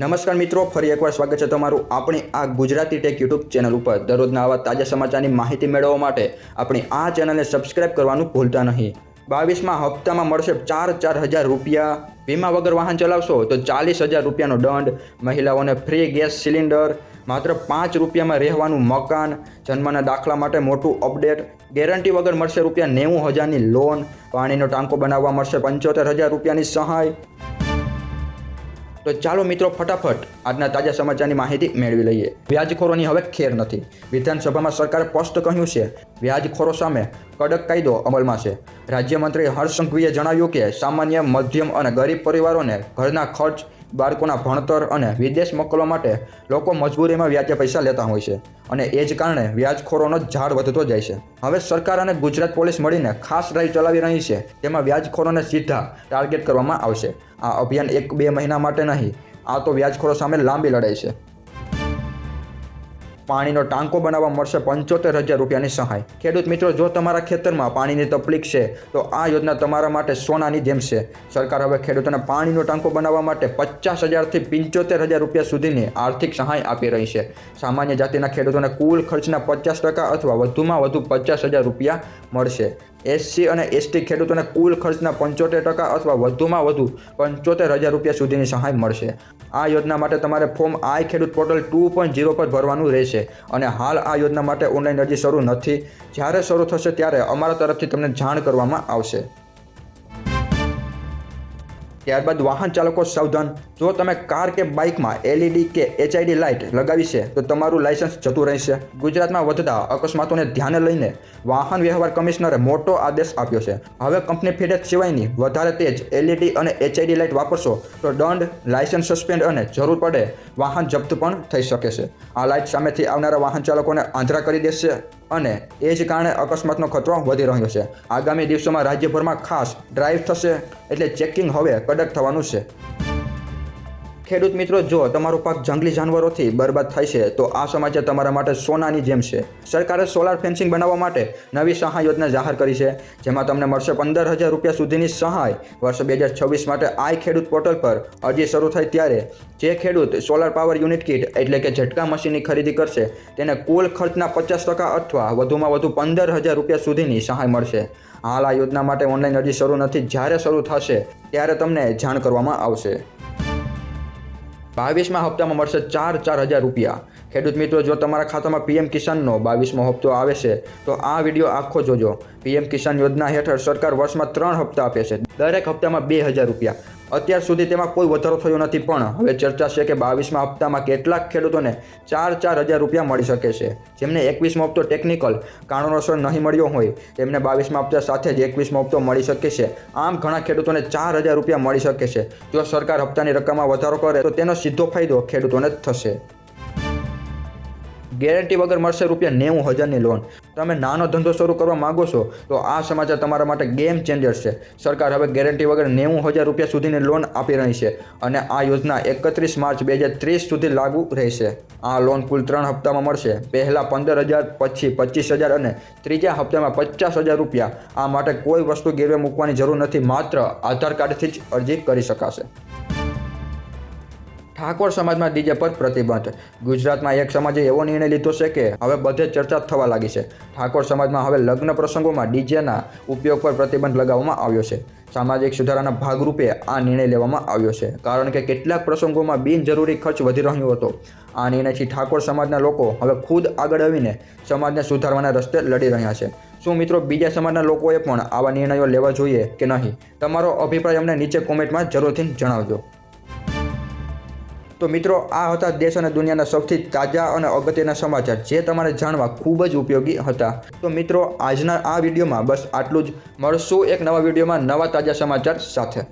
નમસ્કાર મિત્રો, ફરી એકવાર સ્વાગત છે તમારું આપણી આ ગુજરાતી ટેક યુટ્યુબ ચેનલ ઉપર. દરરોજના આવા તાજા સમાચારની માહિતી મેળવવા માટે આપણી આ ચેનલને સબસ્ક્રાઇબ કરવાનું ભૂલતા નહીં. બાવીસમાં હપ્તામાં મળશે ચાર ચાર હજાર રૂપિયા. વીમા વગર વાહન ચલાવશો તો ચાલીસ હજાર રૂપિયાનો દંડ. મહિલાઓને ફ્રી ગેસ સિલિન્ડર, માત્ર પાંચ રૂપિયામાં રહેવાનું મકાન, જન્મના દાખલા માટે મોટું અપડેટ. ગેરંટી વગર મળશે રૂપિયા નેવું હજારની લોન. પાણીનો ટાંકો બનાવવા મળશે પંચોતેર હજાર રૂપિયાની સહાય. તો ચાલો મિત્રો ફટાફટ આજના તાજા સમાચારની માહિતી મેળવી લઈએ. વ્યાજખોરોની હવે ખેર નથી. વિધાનસભામાં સરકારે સ્પષ્ટ કહ્યું છે, વ્યાજખોરો સામે કડક કાયદો અમલમાં છે. રાજ્યમંત્રી હર્ષ સંઘવીએ જણાવ્યું કે સામાન્ય, મધ્યમ અને ગરીબ પરિવારોને ઘરના ખર્ચ, બાળકોના ભણતર અને વિદેશ મોકલવા માટે લોકો મજબૂરીમાં વ્યાજે પૈસા લેતા હોય છે અને એ જ કારણે વ્યાજખોરોનો ઝાડ વધતો જાય છે. હવે સરકાર અને ગુજરાત પોલીસ મળીને ખાસ ડ્રાઈવ ચલાવી રહી છે. તેમાં વ્યાજખોરોને સીધા ટાર્ગેટ કરવામાં આવશે. આ અભિયાન એક બે મહિના માટે નહીં, આ તો વ્યાજખોરો સામે લાંબી લડાઈ છે. પાણીનો ટાંકો બનાવવા મળશે પંચોતેર હજાર રૂપિયાની સહાય. ખેડૂત મિત્રો, જો તમારા ખેતરમાં પાણીની તકલીફ છે, તો આ યોજના તમારા માટે સોનાની જેમ છે. સરકાર હવે ખેડૂતોને પાણીનો ટાંકો બનાવવા માટે પચાસ હજારથી પંચોતેર હજાર રૂપિયા સુધીની આર્થિક સહાય આપી રહી છે. સામાન્ય જાતિના ખેડૂતોને કુલ ખર્ચના પચાસ ટકા અથવા વધુમાં વધુ પચાસ હજાર રૂપિયા મળશે. એસસી અને એસટી ખેડૂતોને કુલ ખર્ચના પંચોતેર ટકા અથવા વધુમાં વધુ પંચોતેર હજાર રૂપિયા સુધીની સહાય મળશે. આ યોજના માટે તમારે ફોર્મ આઈ ખેડૂત પોર્ટલ ટુ પોઈન્ટ ઝીરો પર ભરવાનું રહેશે અને હાલ આ યોજના માટે ઓનલાઈન અરજી શરૂ નથી. જ્યારે શરૂ થશે ત્યારે અમારા તરફથી તમને જાણ કરવામાં આવશે. ત્યારબાદ વાહન ચાલકો સાવધાન. જો તમે કાર કે બાઇકમાં એલઈડી કે એચઆઈડી લાઇટ લગાવી છે, તો તમારું લાયસન્સ જતું રહેશે. ગુજરાતમાં વધતા અકસ્માતોને ધ્યાને લઈને વાહન વ્યવહાર કમિશનરે મોટો આદેશ આપ્યો છે. હવે કંપની ફિડેટ સિવાયની વધારે તેજ એલઈડી અને એચઆઈડી લાઇટ વાપરશો, તો દંડ લાયસન્સ સસ્પેન્ડ અને જરૂર પડે વાહન જપ્ત પણ થઈ શકે છે. આ લાઇટ સામેથી આવનારા વાહન ચાલકોને આંધળા કરી દેશે. અને એ જ કારણે અકસ્માતનો ખતરો વધી રહ્યો છે. આગામી દિવસોમાં રાજ્યભરમાં ખાસ ડ્રાઈવ થશે એટલે ચેકિંગ હવે કડક થવાનું છે. ખેડૂત મિત્રો, જો તમારો પાક જંગલી જાનવરોથી બરબાદ થાય છે, તો આ સમાચાર તમારા માટે સોનાની જેમ છે. સરકારે સોલાર ફેન્સિંગ બનાવવા માટે નવી સહાય યોજના જાહેર કરી છે, જેમાં તમને મળશે પંદર હજાર રૂપિયા સુધીની સહાય. વર્ષ બે હજાર છવ્વીસ માટે આઈ ખેડૂત પોર્ટલ પર અરજી શરૂ થાય ત્યારે જે ખેડૂત સોલાર પાવર યુનિટ કિટ, એટલે કે ઝટકા મશીનની ખરીદી કરશે, તેને કુલ ખર્ચના પચાસ ટકા અથવા વધુમાં વધુ પંદર હજાર રૂપિયા સુધીની સહાય મળશે. હાલ આ યોજના માટે ઓનલાઈન અરજી શરૂ નથી, જ્યારે શરૂ થશે, ત્યારે તમને જાણ કરવામાં આવશે. બાવીસમાં હપ્તામાં મળશે ચાર ચાર હજાર રૂપિયા. ખેડૂત મિત્રો, જો તમારા ખાતામાં પીએમ કિસાનનો બાવીસમો હપ્તો આવે છે, તો આ વીડિયો આખો જોજો. પીએમ કિસાન યોજના હેઠળ સરકાર વર્ષમાં ત્રણ હપ્તા આપે છે. દરેક હપ્તામાં બે હજાર રૂપિયા. અત્યાર સુધી તેમાં કોઈ વધારો થયો નથી, પણ હવે ચર્ચા છે કે બાવીસમાં હપ્તામાં કેટલાક ખેડૂતોને ચાર ચાર હજાર રૂપિયા મળી શકે છે. જેમને એકવીસમો હપ્તો ટેકનિકલ કારણોસર નહીં મળ્યો હોય, તેમને બાવીસમાં હપ્તા સાથે જ એકવીસમો હપ્તો મળી શકે છે. આમ ઘણા ખેડૂતોને ચાર હજાર રૂપિયા મળી શકે છે. જો સરકાર હપ્તાની રકમમાં વધારો કરે, તો તેનો સીધો ફાયદો ખેડૂતોને થશે. ગેરંટી વગર મળશે રૂપિયા નેવું હજારની લોન તમે નાનો ધંધો શરૂ કરવા માગો છો, તો આ સમાચાર તમારા માટે ગેમ ચેન્જર છે. સરકાર હવે ગેરંટી વગર નેવું હજાર રૂપિયા સુધીની લોન આપી રહી છે અને આ યોજના એકત્રીસ માર્ચ બે હજાર ત્રીસ સુધી લાગુ રહેશે. આ લોન કુલ ત્રણ હપ્તામાં મળશે. પહેલાં પંદર હજાર, પછી પચીસ હજાર અને ત્રીજા હપ્તામાં પચાસ હજાર રૂપિયા. આ માટે કોઈ વસ્તુ ગેરવે મૂકવાની જરૂર નથી, માત્ર આધાર કાર્ડથી જ અરજી કરી શકાશે. ઠાકોર સમાજમાં ડીજે પર પ્રતિબંધ. ગુજરાતમાં એક સમાજે એવો નિર્ણય લીધો છે કે હવે બધે ચર્ચા થવા લાગી છે. ઠાકોર સમાજમાં હવે લગ્ન પ્રસંગોમાં ડીજેના ઉપયોગ પર પ્રતિબંધ લગાવવામાં આવ્યો છે. સામાજિક સુધારાના ભાગરૂપે આ નિર્ણય લેવામાં આવ્યો છે. કારણ કે કેટલાક પ્રસંગોમાં બિનજરૂરી ખર્ચ વધી રહ્યો હતો. આ નિર્ણયથી ઠાકોર સમાજના લોકો હવે ખુદ આગળ આવીને સમાજને સુધારવાના રસ્તે લડી રહ્યા છે. શું મિત્રો બીજા સમાજના લોકોએ પણ આવા નિર્ણયો લેવા જોઈએ કે નહીં? તમારો અભિપ્રાય અમને નીચે કોમેન્ટમાં જરૂરથી જણાવજો. તો મિત્રો, આ હતા દેશ અને દુનિયાના સૌથી તાજા અને અગત્યના સમાચાર, જે તમારે જાણવા ખૂબ જ ઉપયોગી હતા. તો મિત્રો, આજના આ વિડીયોમાં બસ આટલું જ. મળશું એક નવા વિડીયોમાં નવા તાજા સમાચાર સાથે.